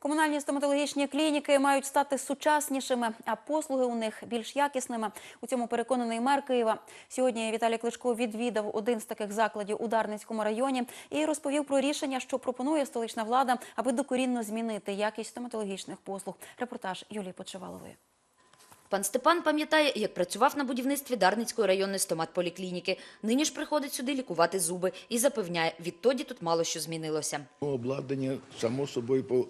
Комунальні стоматологічні клініки мають стати сучаснішими, а послуги у них більш якісними. У цьому переконаний мер Києва. Сьогодні Віталій Кличко відвідав один з таких закладів у Дарницькому районі і розповів про рішення, що пропонує столична влада, аби докорінно змінити якість стоматологічних послуг. Репортаж Юлії Почевалової. Пан Степан пам'ятає, як працював на будівництві Дарницької районної стоматполіклініки. Нині ж приходить сюди лікувати зуби і запевняє, відтоді тут мало що змінилося. Обладнання само собою по-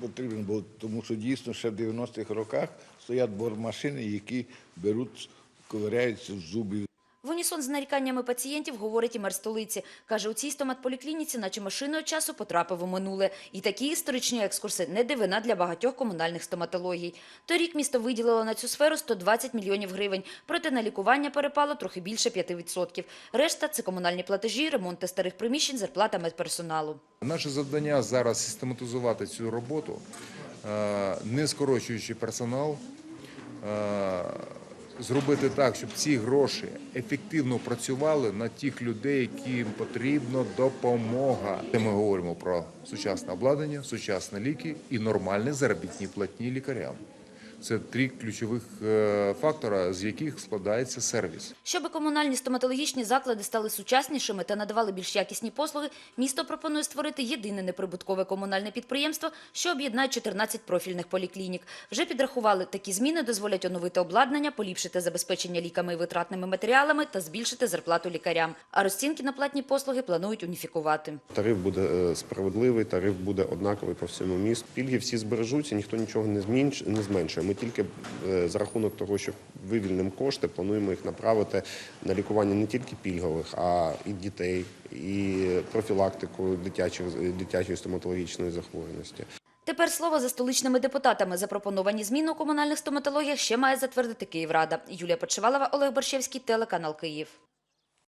потрібно, бо тому що дійсно ще в 90-х роках стоять бормашини, які беруть, ковиряються в зубі. В унісон з наріканнями пацієнтів говорить і мер столиці. Каже, у цій стоматполіклініці, наче машиною часу, потрапив у минуле. І такі історичні екскурси не дивина для багатьох комунальних стоматологій. Торік місто виділило на цю сферу 120 мільйонів гривень, проте на лікування перепало трохи більше 5%. Решта – це комунальні платежі, ремонти старих приміщень, зарплата медперсоналу. Наше завдання зараз систематизувати цю роботу, е, не скорочуючи персонал, е, зробити так, щоб ці гроші ефективно працювали на тих людей, яким потрібна допомога. Ми говоримо про сучасне обладнання, сучасні ліки і нормальні заробітні платні лікарям. Це три ключових е, фактора, з яких складається сервіс. Щоби комунальні стоматологічні заклади стали сучаснішими та надавали більш якісні послуги, місто пропонує створити єдине неприбуткове комунальне підприємство, що об'єднає 14 профільних поліклінік. Вже підрахували, такі зміни дозволять оновити обладнання, поліпшити забезпечення ліками і витратними матеріалами та збільшити зарплату лікарям. А розцінки на платні послуги планують уніфікувати. Тариф буде е, справедливий, тариф буде однаковий по всьому місту. Пільги всі збережуться, ніхто нічого не змінш- не зменшує. Ми тільки е, за рахунок того, що вивільнимо кошти, плануємо їх направити на лікування не тільки пільгових, а і дітей, і профілактику дитячих дитячої стоматологічної захворюваності. Тепер слово за столичними депутатами. Запропоновані зміни у комунальних стоматологіях ще має затвердити Київрада. Юлія Почивалова, Олег Борщевський, телеканал Київ.